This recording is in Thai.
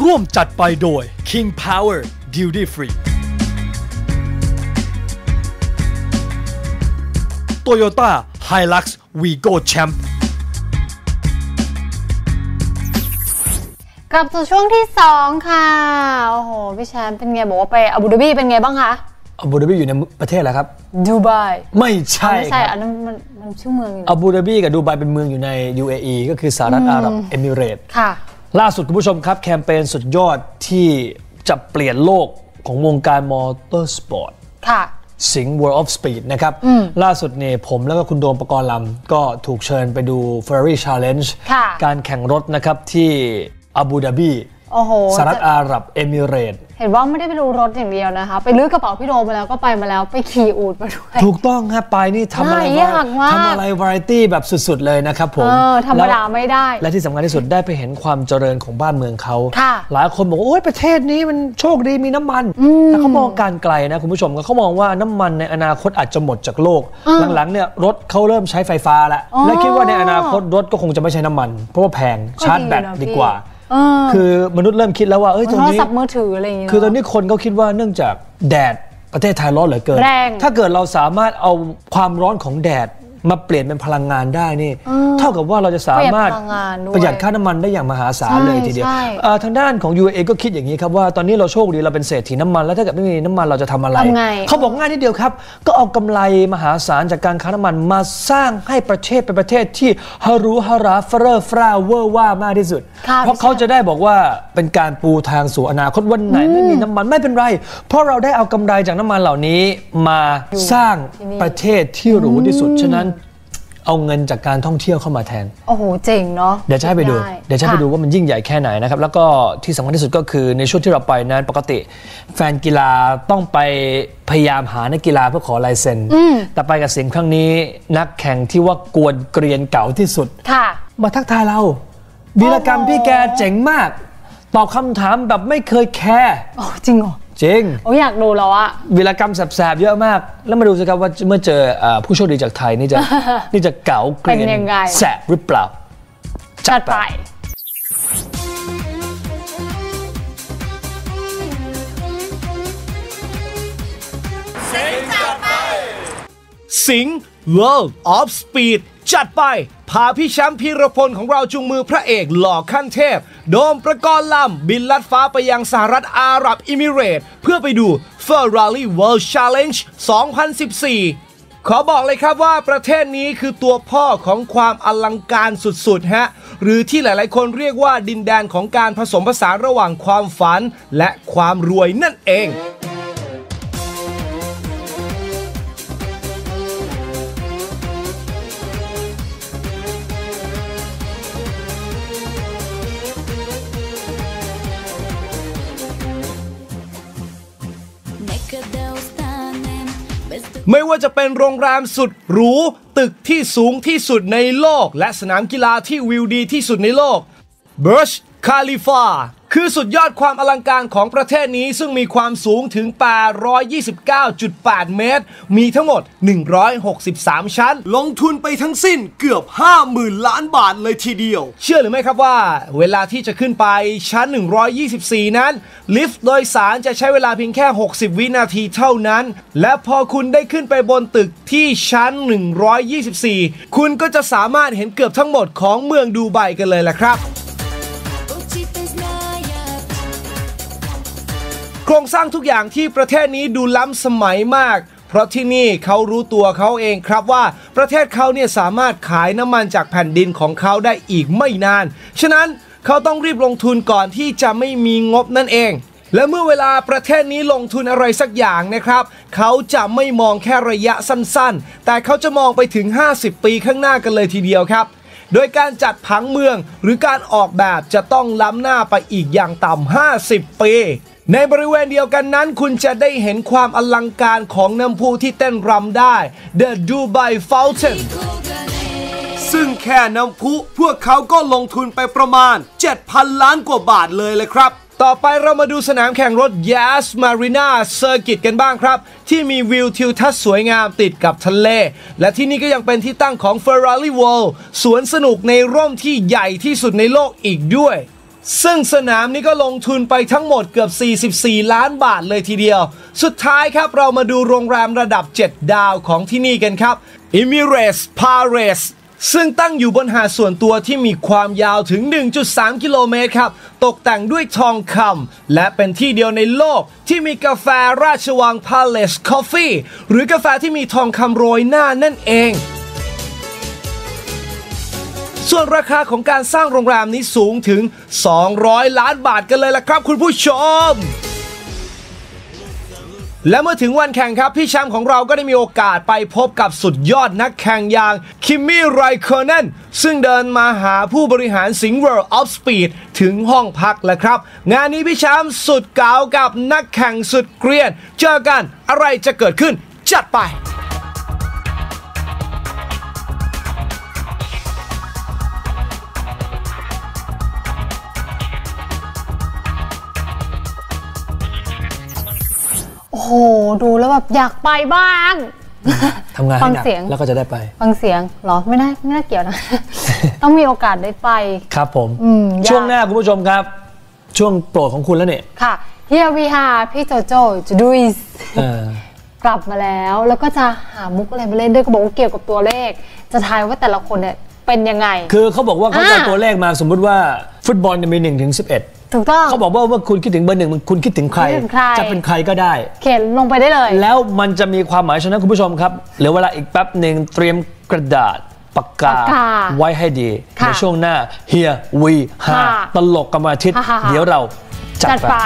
ร่วมจัดไปโดย King Power Duty Free Toyota Hilux Vigo Champ กลับสู่ช่วงที่ 2 ค่ะ โอ้โห พี่แชมป์เป็นไง บอกว่าไปอาบูดาบีเป็นไงบ้างคะอาบูดาบีอยู่ในประเทศอะไรครับ ดูไบไม่ใช่ไม่ใช่ครับอันนั้นมันมันชื่อเมืองอยู่อาบูดาบีกับดูไบเป็นเมืองอยู่ใน UAE ก็คือสหรัฐอาหรับเอมิเรตส์ค่ะ ล่าสุดคุณผู้ชมครับ แคมเปญสุดยอดที่จะเปลี่ยนโลกของวงการมอเตอร์สปอร์ตค่ะสิง World of Speed นะครับ ล่าสุดเนี่ยผมแล้วก็คุณโดมประกรณ์ลำ ก็ถูกเชิญไปดู Ferrari Challenge ค่ะการแข่งรถนะครับที่อาบูดาบี โอ้โหสหรัฐอาหรับเอมิเรตส์เห็นว่าไม่ได้ไปดูรถอย่างเดียวนะคะ ไปลื้อกระเป๋าพี่โดมมาแล้วก็ไปมาแล้วไปขี่อูดมาด้วยถูกต้องครับไปนี่ทำอะไรหายากมากทำอะไรวาไรตี้แบบสุดๆเลยนะครับผมเออธรรมดาแล้วไม่ได้ และที่สำคัญที่สุดได้ไปเห็นความเจริญของบ้านเมืองเขาค่ะหลายคนบอกว่าโอ้ยประเทศนี้มันโชคดีมีน้ำมันแต่เขามองการไกลนะคุณผู้ชมเขามองว่าน้ำมันในอนาคตอาจจะหมดจากโลก หลังๆเนี่ยรถเขาเริ่มใช้ไฟฟ้าแล้วอ๋อและคิดว่าในอนาคตรถก็คงจะไม่ใช้น้ำมัน เพราะว่าแพงชาร์จแบตนะดีพี่กว่าเออ คือมนุษย์เริ่มคิดแล้วว่าเอ้ยตโทรงรนี้ศัพท์มือถืออะไรอย่างเงี้ยคือตอนนี้คนเขาคิดว่าเนื่องจากแดดประเทศไทยร้อนเหลือเกินแรงถ้าเกิดเราสามารถเอาความร้อนของแดดมาเปลี่ยนเป็นพลังงานได้นี่ เท่ากับว่าเราจะสามารถประหยัดพลังงานด้วยประหยัดค่าน้ำมันได้อย่างมหาศาลใช่เลยทีเดียวใช่เอ่อทางด้านของ UAE ก็คิดอย่างนี้ครับว่าตอนนี้เราโชคดีเราเป็นเศรษฐีน้ำมัน แล้วถ้าเกิดไม่มีน้ำมันเราจะทำอะไรทำไงเขาบอกง่ายนิดเดียวครับ ก็เอากำไรมหาศาลจากการค้าน้ำมันมาสร้างให้ประเทศเป็นประเทศที่ฮารุฮาราฟเรอฟราเวอร์ว่ามากที่สุดค่ะเพราะเขาจะได้บอกว่าเป็นการปูทางสู่อนาคตวันไหนไม่มีน้ำมันไม่เป็นไร เพราะเราได้เอากำไรจากน้ำมันเหล่านี้มาสร้างประเทศที่หรูที่สุดฉะนั้น เอาเงินจากการท่องเที่ยวเข้ามาแทน โอ้โห เจ๋งเนาะ เดี๋ยวจะให้ไปดู เดี๋ยวจะให้ไปดูว่ามันยิ่งใหญ่แค่ไหนนะครับ แล้วก็ที่สำคัญที่สุดก็คือในช่วงที่เราไปนั้นปกติ แฟนกีฬาต้องไปพยายามหานักกีฬาเพื่อขอลายเซ็น แต่ไปกับสิงห์ครั้งนี้ นักแข่งที่ว่ากวนเกรียนเก่าที่สุด ค่ะ มาทักทายเราวีรกรรมพี่แกเจ๋งมาก ตอบคำถามแบบไม่เคยแคร์โอ้จริงเหรอจริงโอ้อยากดูแล้วอะวีรกรรมแสบๆเยอะมาก แล้วมาดูสิครับว่าเมื่อเจอเอ่อผู้โชคดีจากไทยนี่จะนี่จะเก๋าเกรียเป็นยังไงแสบหรือเปล่าจัดไปสิงห์ World of Speed จัดไป พาพี่แชมป์พีรพลของเราจูงมือพระเอกหล่อขั้นเทพ โดมประกรณ์ลำบินลัดฟ้าไปยังสหรัฐอาหรับอิมิเรตส์เพื่อไปดู Ferrari World Challenge 2014ขอบอกเลยครับว่าประเทศนี้คือตัวพ่อของความอลังการสุดๆฮะ หรือที่หลายๆคนเรียกว่าดินแดนของการผสมผสานระหว่างความฝันและความรวยนั่นเอง ไม่ว่าจะเป็นโรงแรมสุดหรู ตึกที่สูงที่สุดในโลก และสนามกีฬาที่วิวดีที่สุดในโลก Burj Khalifa คือสุดยอดความอลังการของประเทศนี้ซึ่งมีความสูงถึง 829.8 เมตร มีทั้งหมด 163 ชั้น ลงทุนไปทั้งสิ้นเกือบ 50,000 ล้านบาทเลยทีเดียว เชื่อหรือไม่ครับว่า เวลาที่จะขึ้นไปชั้น 124 นั้น ลิฟต์โดยสารจะใช้เวลาเพียงแค่ 60 วินาทีเท่านั้น และพอคุณได้ขึ้นไปบนตึกที่ชั้น 124 คุณก็จะสามารถเห็นเกือบทั้งหมดของเมืองดูไบกันเลยแหละครับ ครงสร้างทุกอย่างที่ประเทศนี้ดูล้ำสมัยมาก เพราะที่นี่เขารู้ตัวเขาเองครับว่าประเทศเขาเนี่ยสามารถขายน้ำมันจากแผ่นดินของเขาได้อีกไม่นาน ฉะนั้นเขาต้องรีบลงทุนก่อนที่จะไม่มีงบนั่นเอง และเมื่อเวลาประเทศนี้ลงทุนอะไรสักอย่างนะครับ เขาจะไม่มองแค่ระยะสั้นๆ แต่เขาจะมองไปถึง 50 ปีข้างหน้ากันเลยทีเดียวครับโดยการจัดผังเมืองหรือการออกแบบจะต้องล้ำหน้าไปอีกอย่างต่ำ50 ปี ในบริเวณเดียวกันนั้น คุณจะได้เห็นความอลังการของน้ำพุที่เต้นรำได้ The Dubai Fountain ซึ่งแค่น้ำพุพวกเขาก็ลงทุนไปประมาณ 7,000 ล้านกว่าบาทเลยเลยครับ ต่อไปเรามาดูสนามแข่งรถ Yas Marina Circuit กันบ้างครับ ที่มีวิวทิวทัศน์สวยงามติดกับทะเล และที่นี่ก็ยังเป็นที่ตั้งของ Ferrari World สวนสนุกในร่มที่ใหญ่ที่สุดในโลกอีกด้วย ซึ่งสนามนี้ก็ลงทุนไปทั้งหมดเกือบ 44 ล้านบาทเลยทีเดียว สุดท้ายครับเรามาดูโรงแรมระดับ 7 ดาวของที่นี่กันครับ Emirates Paris ซึ่งตั้งอยู่บนหาดส่วนตัวที่มีความยาวถึง 1.3 กิโลเมตรครับ ตกแต่งด้วยทองคำ และเป็นที่เดียวในโลกที่มีกาแฟราชวัง Palace Coffee หรือกาแฟที่มีทองคำโรยหน้านั่นเอง ส่วนราคาของการสร้างโรงแรมนี้สูงถึง 200 ล้านบาทกันเลยล่ะครับ คุณผู้ชมและเมื่อถึงวันแข่งครับ พี่แชมป์ของเราก็ได้มีโอกาสไปพบกับสุดยอดนักแข่งอย่างคิมมี่ไรคอนันซึ่งเดินมาหาผู้บริหารสิงห์ World of Speed ถึงห้องพักแล้วครับ งานนี้พี่แชมป์สุดเก๋ากับนักแข่งสุดเกรียน เจอกันอะไรจะเกิดขึ้นจัดไป ดูแล้วแบบอยากไปบ้าง ทำงานฟัให้งหนักเสียง แล้วก็จะได้ไป ฟังเสียงเหรอไม่น่าไม่น่าเกี่ยวนะ ต้องมีโอกาสได้ไป ครับผม อืมยาก ช่วงหน้าคุณผู้ชมครับ ช่วงโปรดของคุณแล้วเนี่ยค่ะ Here we are พี่โจโจจูดุยส์เออกลับมาแล้ว แล้วก็จะหามุกอะไรมาเล่นด้วยก็บอกว่าเกี่ยวกับตัวเลข จะทายว่าแต่ละคนเนี่ยเป็นยังไง คือเขาบอกว่าเขาจะอ่า ตัวเลขมาสมมุติว่าฟุตบอลเนี่ยมี1นถึงสิ ถูกต้องเขาบอกว่าเมื่อคุณคิดถึงเบอร์หนึ่งคุณคิดถึงใครคิดถึงใคร จะเป็นใครก็ได้ เขียนลงไปได้เลย แล้วมันจะมีความหมายฉะนั้นคุณผู้ชมครับเหลือเวลาอีกแป๊บหนึ่งเตรียมกระดาษปากกาปากกาไว้ให้ดีค่ะในช่วงหน้า Here we ค่ะ ha ตลกกันมาอาทิตย์ฮ่าฮ่าฮ่าเดี๋ยวเราจัดจัดไปไป